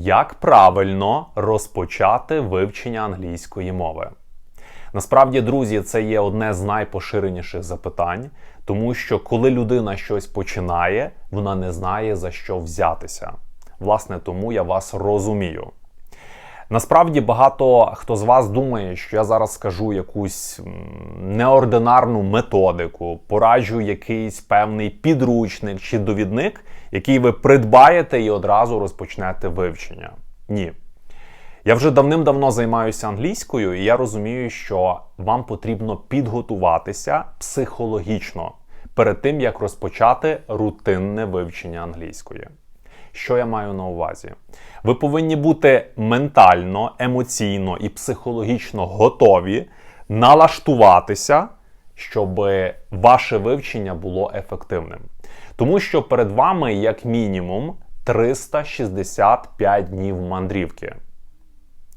Як правильно розпочати вивчення англійської мови? Насправді, друзі, це є одне з найпоширеніших запитань, тому що коли людина щось починає, вона не знає за що взятися. Власне, тому я вас розумію. Насправді багато хто з вас думає, що я зараз скажу якусь неординарну методику, пораджу якийсь певний підручник чи довідник, який ви придбаєте і одразу розпочнете вивчення. Ні. Я вже давним-давно займаюся англійською, і я розумію, що вам потрібно підготуватися психологічно перед тим, як розпочати рутинне вивчення англійської. Що я маю на увазі? Ви повинні бути ментально, емоційно і психологічно готові налаштуватися, щоб ваше вивчення було ефективним. Тому що перед вами, як мінімум, 365 днів мандрівки.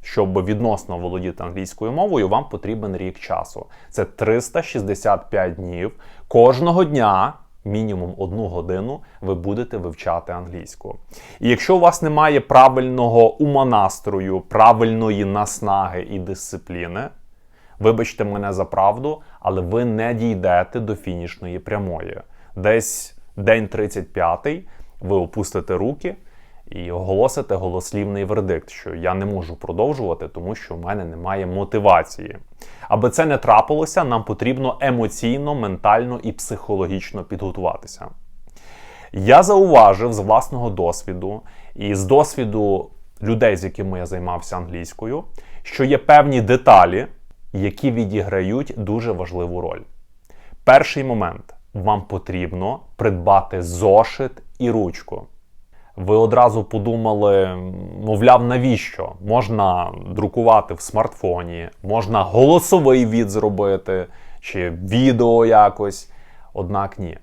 Щоб відносно володіти англійською мовою, вам потрібен рік часу. Це 365 днів. Кожного дня, мінімум одну годину, ви будете вивчати англійську. І якщо у вас немає правильного умонастрою, правильної наснаги і дисципліни, вибачте мене за правду, але ви не дійдете до фінішної прямої. Десь день 35 ви опустите руки і оголосите голослівний вердикт, що я не можу продовжувати, тому що в мене немає мотивації. Аби це не трапилося, нам потрібно емоційно, ментально і психологічно підготуватися. Я зауважив з власного досвіду і з досвіду людей, з якими я займався англійською, що є певні деталі, які відіграють дуже важливу роль. Перший момент вам потрібно придбати зошит і ручку. Ви одразу подумали, мовляв, навіщо? Можна друкувати в смартфоні, можна голосовий від зробити, чи відео якось. Однак ні.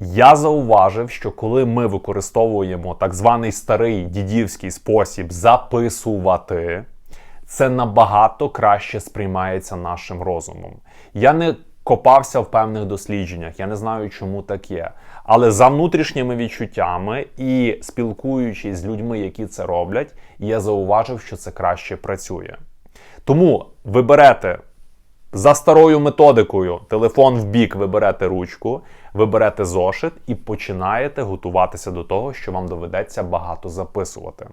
Я зауважив, що коли ми використовуємо так званий старий дідівський спосіб записувати, це набагато краще сприймається нашим розумом. Я не копався в певних дослідженнях, я не знаю, чому так є. Але за внутрішніми відчуттями і спілкуючись з людьми, які це роблять, я зауважив, що це краще працює. Тому ви берете за старою методикою телефон в бік, ви берете ручку, ви берете зошит і починаєте готуватися до того, що вам доведеться багато записувати.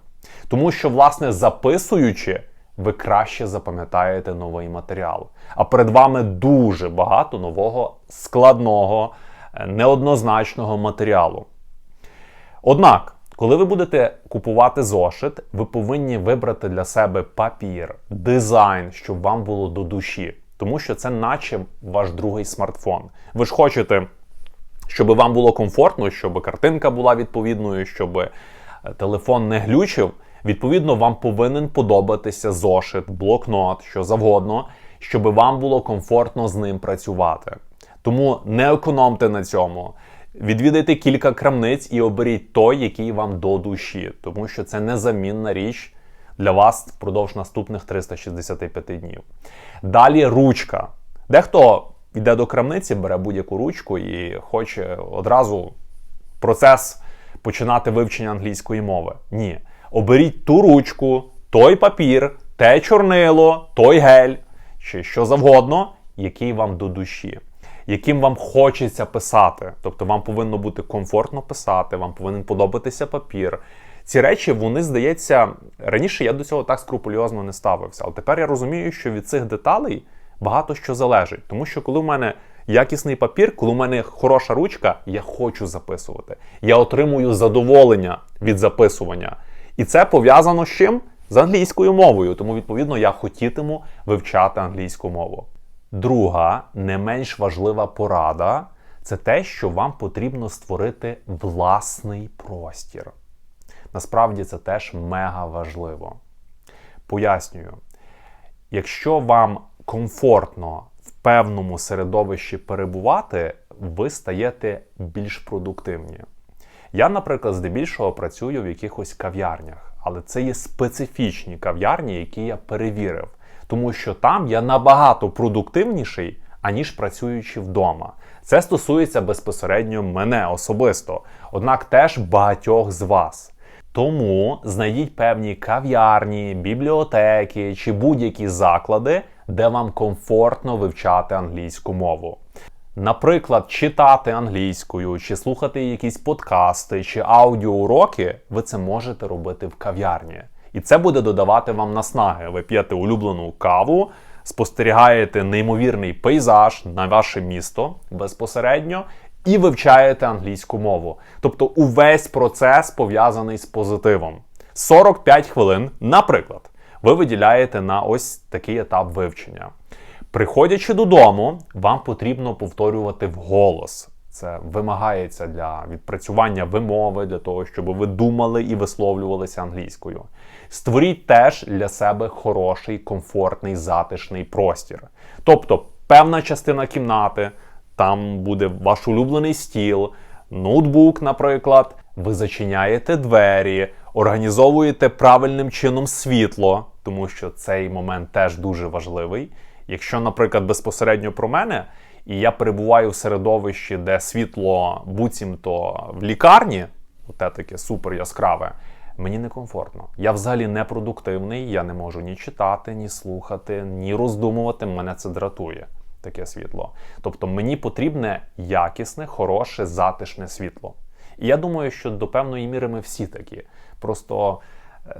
Тому що, власне, записуючи ви краще запам'ятаєте новий матеріал. А перед вами дуже багато нового складного, е, неоднозначного матеріалу. Однак, коли ви будете купувати зошит, ви повинні вибрати для себе папір, дизайн, щоб вам було до душі. Тому що це наче ваш другий смартфон. Ви ж хочете, щоб вам було комфортно, щоб картинка була відповідною, щоб е, телефон не глючив. Відповідно, вам повинен подобатися зошит, блокнот, що завгодно, щоб вам було комфортно з ним працювати. Тому не економте на цьому. Відвідайте кілька крамниць і оберіть той, який вам до душі, тому що це незамінна річ для вас впродовж наступних 365 днів. Далі ручка. Дехто йде до крамниці, бере будь-яку ручку і хоче одразу процес починати вивчення англійської мови. Ні. Оберіть ту ручку, той папір, те чорнило, той гель, чи що завгодно, який вам до душі, яким вам хочеться писати. Тобто вам повинно бути комфортно писати, вам повинен подобатися папір. Ці речі, вони здається, раніше я до цього так скрупульозно не ставився. Але тепер я розумію, що від цих деталей багато що залежить. Тому що коли в мене якісний папір, коли в мене хороша ручка, я хочу записувати. Я отримую задоволення від записування. І це пов'язано з чим? З англійською мовою. Тому, відповідно, я хотітиму вивчати англійську мову. Друга, не менш важлива порада це те, що вам потрібно створити власний простір. Насправді це теж мега важливо. Пояснюю, якщо вам комфортно в певному середовищі перебувати, ви стаєте більш продуктивні. Я, наприклад, здебільшого працюю в якихось кав'ярнях, але це є специфічні кав'ярні, які я перевірив, тому що там я набагато продуктивніший, аніж працюючи вдома. Це стосується безпосередньо мене особисто, однак теж багатьох з вас. Тому знайдіть певні кав'ярні, бібліотеки чи будь-які заклади, де вам комфортно вивчати англійську мову. Наприклад, читати англійською, чи слухати якісь подкасти, чи аудіоуроки, ви це можете робити в кав'ярні. І це буде додавати вам наснаги. Ви п'єте улюблену каву, спостерігаєте неймовірний пейзаж на ваше місто безпосередньо і вивчаєте англійську мову. Тобто увесь процес пов'язаний з позитивом. 45 хвилин, наприклад, ви виділяєте на ось такий етап вивчення. Приходячи додому, вам потрібно повторювати вголос. Це вимагається для відпрацювання вимови, для того, щоб ви думали і висловлювалися англійською. Створіть теж для себе хороший, комфортний, затишний простір. Тобто, певна частина кімнати, там буде ваш улюблений стіл, ноутбук, наприклад. Ви зачиняєте двері, організовуєте правильним чином світло, тому що цей момент теж дуже важливий. Якщо, наприклад, безпосередньо про мене, і я перебуваю в середовищі, де світло буцімто в лікарні, те таке супер яскраве, мені некомфортно. Я взагалі не продуктивний, я не можу ні читати, ні слухати, ні роздумувати. Мене це дратує. Таке світло. Тобто мені потрібне якісне, хороше, затишне світло. І я думаю, що до певної міри ми всі такі. Просто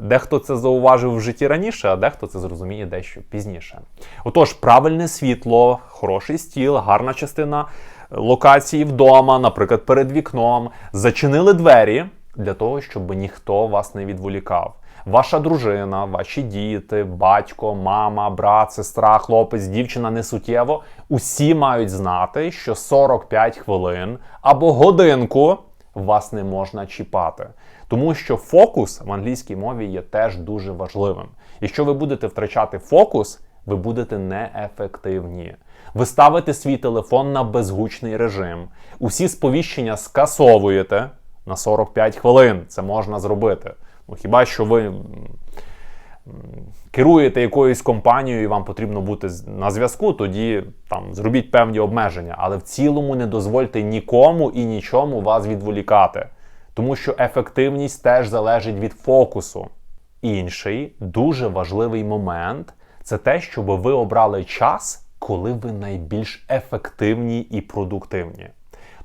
Дехто це зауважив в житті раніше, а дехто це зрозуміє дещо пізніше. Отож, правильне світло, хороший стіл, гарна частина локації вдома, наприклад, перед вікном. Зачинили двері для того, щоб ніхто вас не відволікав. Ваша дружина, ваші діти, батько, мама, брат, сестра, хлопець, дівчина не суттєво. Усі мають знати, що 45 хвилин або годинку вас не можна чіпати. Тому що фокус в англійській мові є теж дуже важливим. Якщо ви будете втрачати фокус, ви будете неефективні. Ви ставите свій телефон на безгучний режим. Усі сповіщення скасовуєте на 45 хвилин. Це можна зробити. Ну, Хіба що ви керуєте якоюсь компанією і вам потрібно бути на зв'язку, тоді там зробіть певні обмеження. Але в цілому не дозвольте нікому і нічому вас відволікати тому що ефективність теж залежить від фокусу. Інший дуже важливий момент це те, щоб ви обрали час, коли ви найбільш ефективні і продуктивні.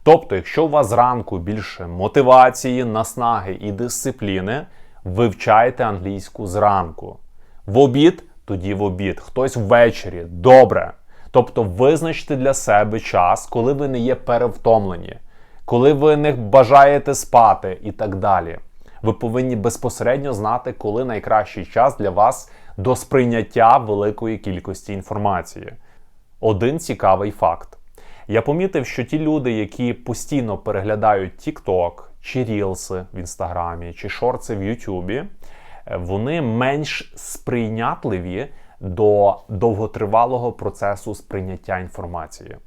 Тобто, якщо у вас зранку більше мотивації, наснаги і дисципліни, вивчайте англійську зранку. В обід, тоді в обід, хтось ввечері. Добре. Тобто визначте для себе час, коли ви не є перевтомлені коли ви не бажаєте спати і так далі. Ви повинні безпосередньо знати, коли найкращий час для вас до сприйняття великої кількості інформації. Один цікавий факт. Я помітив, що ті люди, які постійно переглядають TikTok, чи Рілси в Інстаграмі, чи шорти в Ютубі, вони менш сприйнятливі до довготривалого процесу сприйняття інформації.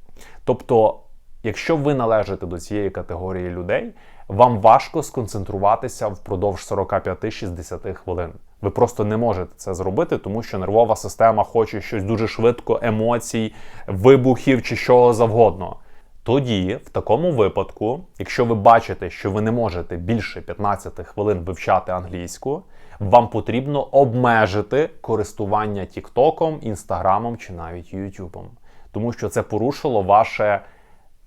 Тобто Якщо ви належите до цієї категорії людей, вам важко сконцентруватися впродовж 45-60 хвилин. Ви просто не можете це зробити, тому що нервова система хоче щось дуже швидко, емоцій, вибухів чи чого завгодно. Тоді, в такому випадку, якщо ви бачите, що ви не можете більше 15 хвилин вивчати англійську, вам потрібно обмежити користування Тіктоком, Інстаграмом чи навіть Ютубом. Тому що це порушило ваше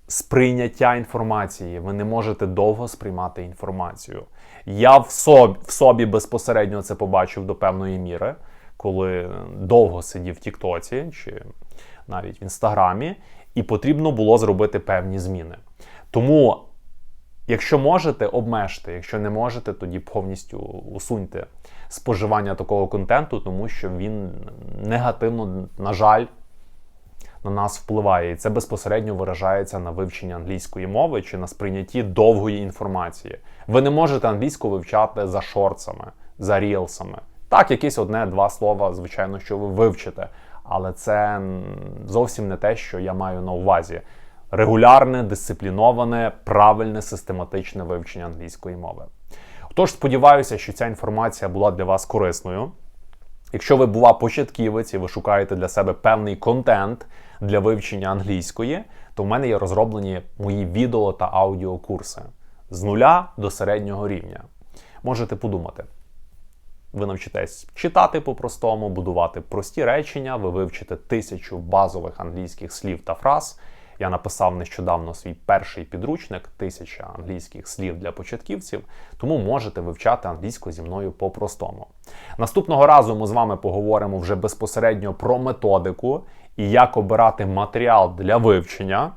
сприйняття інформації. Ви не можете довго сприймати інформацію. Я в собі, в собі безпосередньо це побачив до певної міри, коли довго сидів в Тіктоці чи навіть в Інстаграмі, і потрібно було зробити певні зміни. Тому. Якщо можете, обмежте, якщо не можете, тоді повністю усуньте споживання такого контенту, тому що він негативно, на жаль, на нас впливає, і це безпосередньо виражається на вивченні англійської мови чи на сприйнятті довгої інформації. Ви не можете англійську вивчати за шорцами, за рілсами. Так, якесь одне-два слова, звичайно, що ви вивчите, але це зовсім не те, що я маю на увазі. Регулярне, дисципліноване, правильне, систематичне вивчення англійської мови. Тож сподіваюся, що ця інформація була для вас корисною. Якщо ви бува початківець і ви шукаєте для себе певний контент, для вивчення англійської, то в мене є розроблені мої відео та аудіокурси з нуля до середнього рівня. можете подумати. Ви навчитесь читати по-простому, будувати прості речення, ви вивчите тисячу базових англійських слів та фраз. Я написав нещодавно свій перший підручник тисяча англійських слів для початківців, тому можете вивчати англійську зі мною по-простому. Наступного разу ми з вами поговоримо вже безпосередньо про методику і як обирати матеріал для вивчення.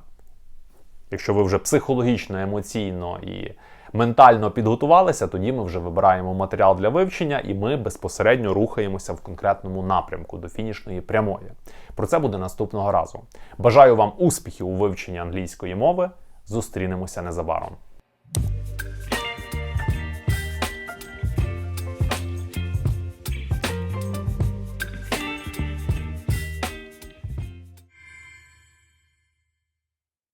Якщо ви вже психологічно, емоційно і ментально підготувалися, тоді ми вже вибираємо матеріал для вивчення і ми безпосередньо рухаємося в конкретному напрямку до фінішної прямої. Про це буде наступного разу. Бажаю вам успіхів у вивченні англійської мови. Зустрінемося незабаром.